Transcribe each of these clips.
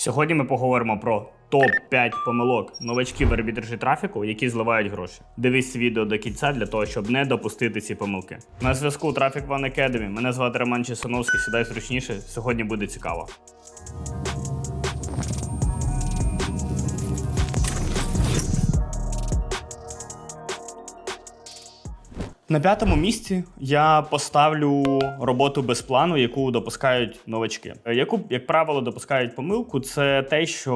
Сьогодні ми поговоримо про топ-5 помилок новачків в арбітражі трафіку, які зливають гроші. Дивись відео до кінця для того, щоб не допустити ці помилки. На зв'язку Traffic One Academy. Мене звати Роман Чесановський. Сідай зручніше. Сьогодні буде цікаво. На п'ятому місці я поставлю роботу без плану, яку допускають новачки. Е, Яку, як правило, допускають помилку, це те, що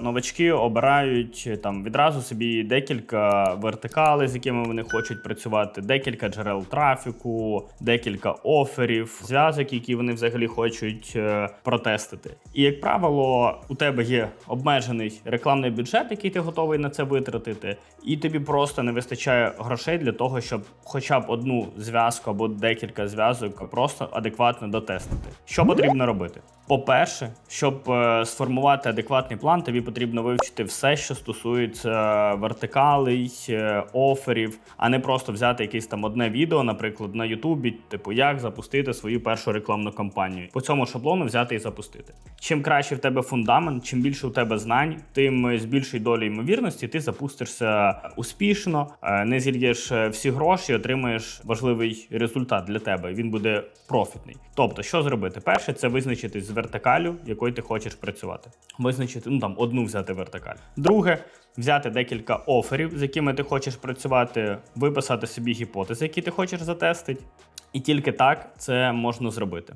новачки обирають е, там відразу собі декілька вертикалей, з якими вони хочуть працювати, декілька джерел трафіку, декілька оферів, зв'язок, які вони взагалі хочуть е, протестити. І як правило, у тебе є обмежений рекламний бюджет, який ти готовий на це витратити, і тобі просто не вистачає грошей для того, щоб хоча б одну зв'язку або декілька зв'язок просто адекватно дотестити. Що потрібно робити? По-перше, щоб е, сформувати адекватний план, тобі потрібно вивчити все, що стосується вертикалей, е, оферів, а не просто взяти якесь там одне відео, наприклад, на Ютубі, типу, як запустити свою першу рекламну кампанію. По цьому шаблону взяти і запустити. Чим краще в тебе фундамент, чим більше у тебе знань, тим з більшою долею ймовірності ти запустишся успішно, е, не зільєш всі гроші, отримаєш важливий результат для тебе. Він буде профітний. Тобто, що зробити? Перше, це визначитись вертикалю, якою ти хочеш працювати. Визначити ну там одну взяти вертикаль. Друге, взяти декілька оферів, з якими ти хочеш працювати, виписати собі гіпотези, які ти хочеш затестити. І тільки так це можна зробити.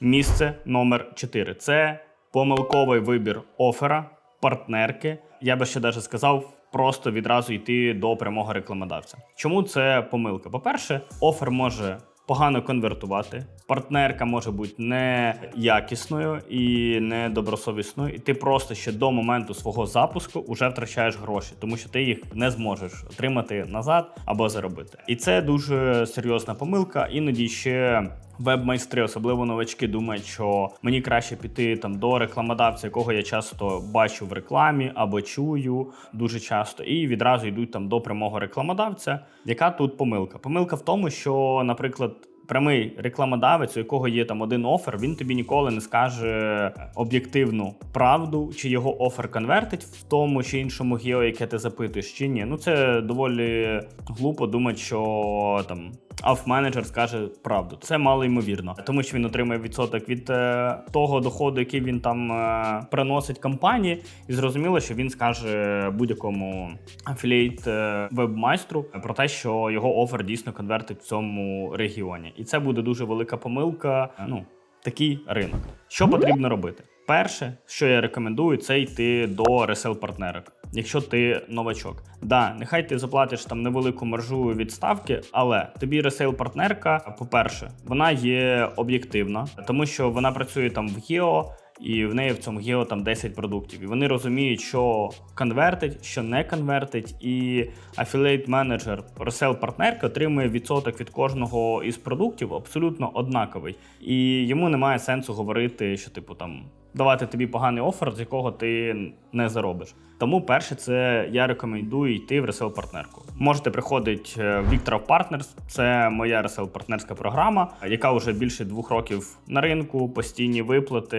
Місце номер 4 це помилковий вибір офера, партнерки. Я би ще навіть сказав, просто відразу йти до прямого рекламодавця. Чому це помилка? По-перше, офер може погано конвертувати, партнерка може бути неякісною і недобросовісною, і ти просто ще до моменту свого запуску вже втрачаєш гроші, тому що ти їх не зможеш отримати назад або заробити. І це дуже серйозна помилка. Іноді ще. Веб-майстри, особливо новачки, думають, що мені краще піти там до рекламодавця, якого я часто бачу в рекламі або чую дуже часто, і відразу йдуть там до прямого рекламодавця. Яка тут помилка? Помилка в тому, що, наприклад. Прямий рекламодавець, у якого є там один офер, він тобі ніколи не скаже об'єктивну правду, чи його офер конвертить в тому чи іншому гео, яке ти запитуєш, чи ні. Ну це доволі глупо думати, що там Аф-менеджер скаже правду. Це мало ймовірно, тому що він отримує відсоток від е, того доходу, який він там е, приносить компанії, і зрозуміло, що він скаже будь-якому афілієт е, веб-майстру про те, що його офер дійсно конвертить в цьому регіоні, і це буде дуже велика помилка. Ну такий ринок. Що потрібно робити? Перше, що я рекомендую, це йти до ресел партнерок. Якщо ти новачок, да, нехай ти заплатиш там невелику маржу відставки, але тобі ресейл партнерка, по-перше, вона є об'єктивна, тому що вона працює там в Гео. І в неї в цьому гео там 10 продуктів. І вони розуміють, що конвертить, що не конвертить. І афілейт менеджер ресел партнерки отримує відсоток від кожного із продуктів абсолютно однаковий. І йому немає сенсу говорити, що типу там. Давати тобі поганий офер, з якого ти не заробиш. Тому перше, це я рекомендую йти в ресел партнерку. Можете приходити в Victor Partners, це моя ресел партнерська програма, яка вже більше двох років на ринку, постійні виплати.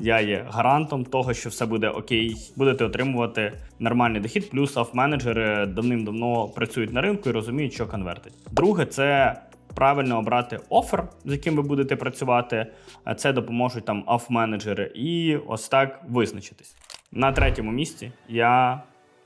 Я є гарантом того, що все буде окей. Будете отримувати нормальний дохід. Плюс аф-менеджери давним-давно працюють на ринку і розуміють, що конвертить. Друге, це правильно обрати офер, з яким ви будете працювати. а Це допоможуть там аф-менеджери, і ось так визначитись. На третьому місці я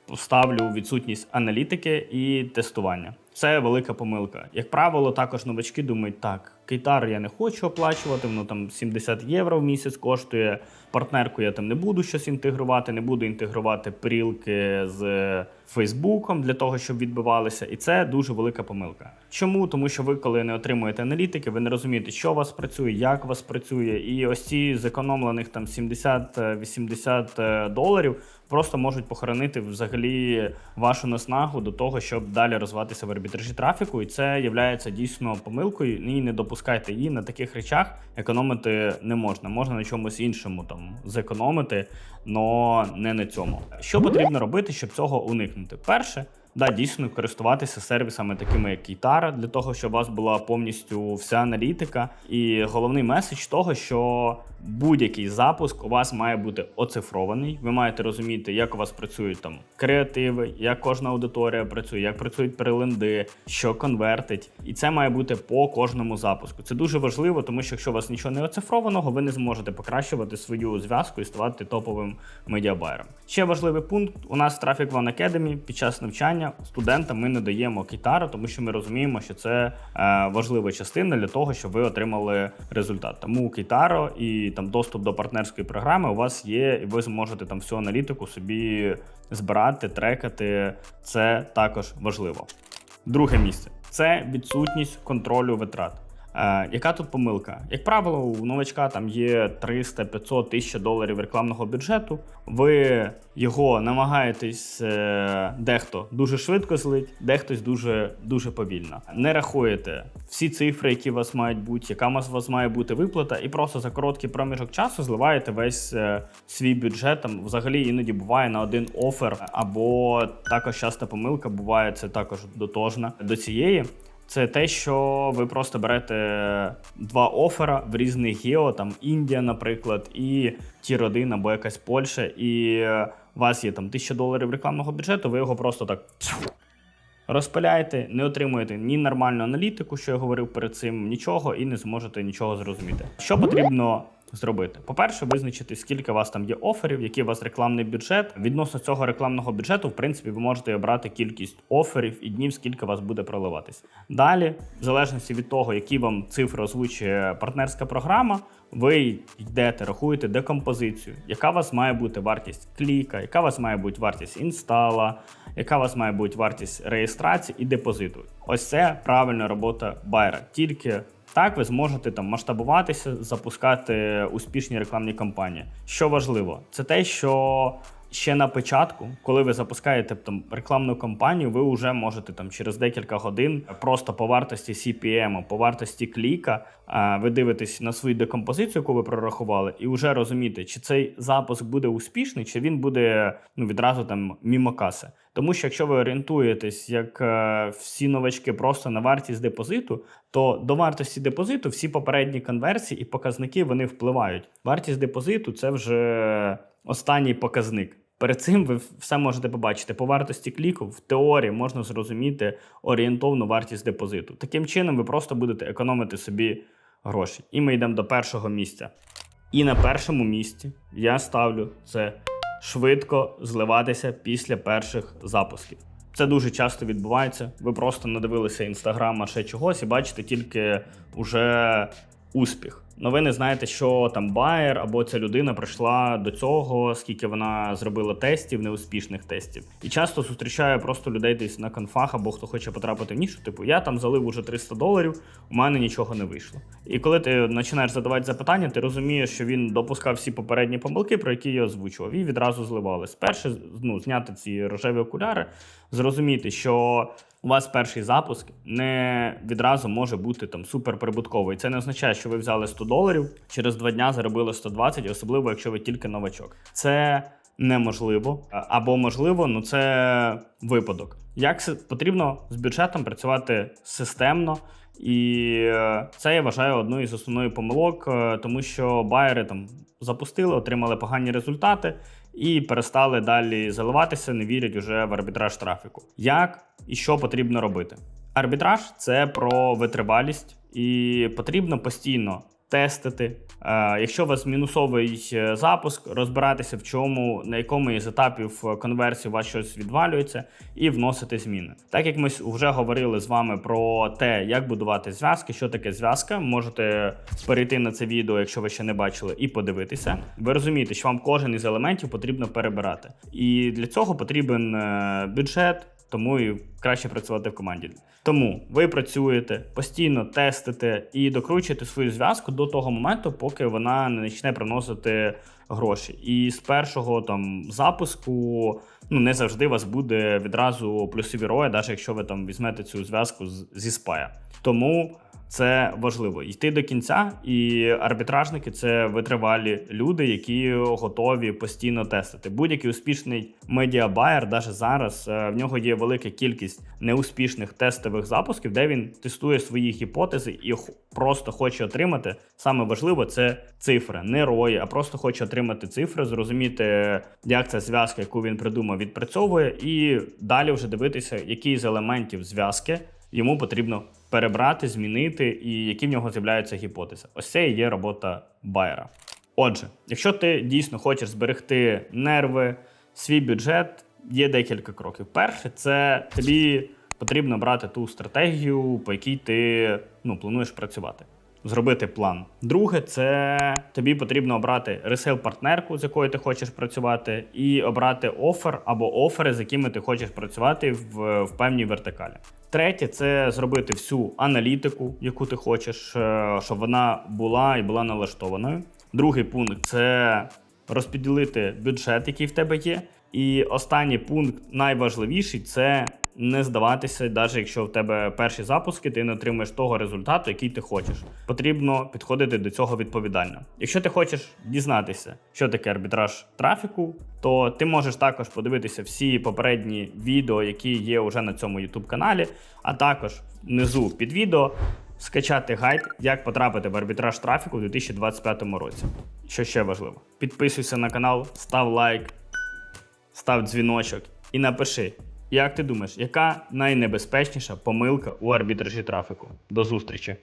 поставлю відсутність аналітики і тестування. Це велика помилка. Як правило, також новачки думають, так, кейтар я не хочу оплачувати, воно там 70 євро в місяць коштує. Партнерку я там не буду щось інтегрувати, не буду інтегрувати прілки з Фейсбуком для того, щоб відбивалися. І це дуже велика помилка. Чому? Тому що ви, коли не отримуєте аналітики, ви не розумієте, що у вас працює, як у вас працює, і ось ці зекономлених там 70-80 доларів. Просто можуть похоронити взагалі вашу наснагу до того, щоб далі розвиватися в арбітражі трафіку, і це є дійсно помилкою. І не допускайте її на таких речах. Економити не можна. Можна на чомусь іншому там зекономити, але не на цьому. Що потрібно робити, щоб цього уникнути? Перше. Да, дійсно користуватися сервісами, такими як Кейтара, для того, щоб у вас була повністю вся аналітика. І головний меседж того, що будь-який запуск у вас має бути оцифрований. Ви маєте розуміти, як у вас працюють там креативи, як кожна аудиторія працює, як працюють переленди, що конвертить. І це має бути по кожному запуску. Це дуже важливо, тому що якщо у вас нічого не оцифрованого, ви не зможете покращувати свою зв'язку і ставати топовим медіабайером. Ще важливий пункт: у нас Traffic One Academy під час навчання студентам ми не даємо кітару, тому що ми розуміємо, що це е, важлива частина для того, щоб ви отримали результат. Тому Кейтаро і там доступ до партнерської програми у вас є, і ви зможете там всю аналітику собі збирати, трекати. Це також важливо. Друге місце це відсутність контролю витрат. Е, яка тут помилка? Як правило, у новачка там є 300, 500, 1000 доларів рекламного бюджету. Ви його намагаєтесь е, дехто дуже швидко злить, дехтось дуже дуже повільно. Не рахуєте всі цифри, які у вас мають бути, яка у вас має бути виплата, і просто за короткий проміжок часу зливаєте весь е, свій бюджет. Там взагалі іноді буває на один офер, або також часто помилка буває це також дотожна до цієї. Це те, що ви просто берете два офера в різних гео, там Індія, наприклад, і ті 1 або якась Польща, і у вас є там 1000 доларів рекламного бюджету, ви його просто так розпиляєте, не отримуєте ні нормальну аналітику, що я говорив перед цим, нічого, і не зможете нічого зрозуміти. Що потрібно зробити? По-перше, визначити, скільки у вас там є оферів, який у вас рекламний бюджет. Відносно цього рекламного бюджету, в принципі, ви можете обрати кількість оферів і днів, скільки у вас буде проливатись. Далі, в залежності від того, які вам цифри озвучує партнерська програма. Ви йдете, рахуєте декомпозицію, яка у вас має бути вартість кліка, яка у вас має бути вартість інстала, яка у вас має бути вартість реєстрації і депозиту. Ось це правильна робота байера. Тільки так ви зможете там масштабуватися, запускати успішні рекламні кампанії. Що важливо, це те, що ще на початку, коли ви запускаєте там рекламну кампанію, ви вже можете там через декілька годин просто по вартості CPM, по вартості кліка, ви дивитесь на свою декомпозицію, яку ви прорахували, і вже розумієте, чи цей запуск буде успішний, чи він буде ну відразу там мімо каси. Тому що якщо ви орієнтуєтесь, як е, всі новачки, просто на вартість депозиту, то до вартості депозиту всі попередні конверсії і показники вони впливають. Вартість депозиту це вже останній показник. Перед цим ви все можете побачити. По вартості кліку в теорії можна зрозуміти орієнтовну вартість депозиту. Таким чином, ви просто будете економити собі гроші. І ми йдемо до першого місця. І на першому місці я ставлю це швидко зливатися після перших запусків. Це дуже часто відбувається. Ви просто надивилися інстаграма ще чогось і бачите тільки уже успіх. Ну ви не знаєте, що там байер або ця людина прийшла до цього, скільки вона зробила тестів, неуспішних тестів. І часто зустрічаю просто людей десь на конфах, або хто хоче потрапити в нішу, типу я там залив уже 300 доларів, у мене нічого не вийшло. І коли ти починаєш задавати запитання, ти розумієш, що він допускав всі попередні помилки, про які я озвучував, і відразу зливались. Перше, ну зняти ці рожеві окуляри, зрозуміти, що у вас перший запуск не відразу може бути там суперприбутковий. Це не означає, що ви взяли 100 доларів, через два дня заробили 120, особливо якщо ви тільки новачок. Це неможливо або можливо, ну це випадок. Як потрібно з бюджетом працювати системно, і е, це я вважаю одною із основних помилок, е, тому що байери там запустили, отримали погані результати і перестали далі заливатися, не вірять уже в арбітраж трафіку. Як і що потрібно робити? Арбітраж це про витривалість, і потрібно постійно тестити. Е, якщо у вас мінусовий е, запуск, розбиратися в чому, на якому із етапів конверсії у вас щось відвалюється, і вносити зміни. Так як ми вже говорили з вами про те, як будувати зв'язки, що таке зв'язка, можете перейти на це відео, якщо ви ще не бачили, і подивитися. Ви розумієте, що вам кожен із елементів потрібно перебирати. І для цього потрібен е, бюджет тому і краще працювати в команді. Тому ви працюєте, постійно тестите і докручуєте свою зв'язку до того моменту, поки вона не почне приносити гроші. І з першого там запуску ну не завжди у вас буде відразу плюсові рої, навіть якщо ви там візьмете цю зв'язку зі спая. Тому Це важливо. Йти до кінця, і арбітражники це витривалі люди, які готові постійно тестити. Будь-який успішний медіабайер, навіть зараз е, в нього є велика кількість неуспішних тестових запусків, де він тестує свої гіпотези і просто хоче отримати. Саме важливо це цифри, не рої, а просто хоче отримати цифри, зрозуміти, як ця зв'язка, яку він придумав, відпрацьовує, і далі вже дивитися, який з елементів зв'язки йому потрібно перебрати, змінити, і які в нього з'являються гіпотези. Ось це і є робота байера. Отже, якщо ти дійсно хочеш зберегти нерви, свій бюджет, є декілька кроків. Перше, це тобі потрібно брати ту стратегію, по якій ти ну, плануєш працювати. Зробити план. Друге, це тобі потрібно обрати ресейл-партнерку, з якою ти хочеш працювати, і обрати офер або офери, з якими ти хочеш працювати в, в певній вертикалі. Третє це зробити всю аналітику, яку ти хочеш, е, щоб вона була і була налаштованою. Другий пункт це розподілити бюджет, який в тебе є. І останній пункт, найважливіший, це не здаватися, навіть якщо в тебе перші запуски, ти не отримаєш того результату, який ти хочеш. Потрібно підходити до цього відповідально. Якщо ти хочеш дізнатися, що таке арбітраж трафіку, то ти можеш також подивитися всі попередні відео, які є вже на цьому YouTube каналі, а також внизу під відео скачати гайд, як потрапити в арбітраж трафіку у 2025 році. Що ще важливо, підписуйся на канал, став лайк, став дзвіночок і напиши, як ти думаєш, яка найнебезпечніша помилка у арбітражі трафіку? До зустрічі!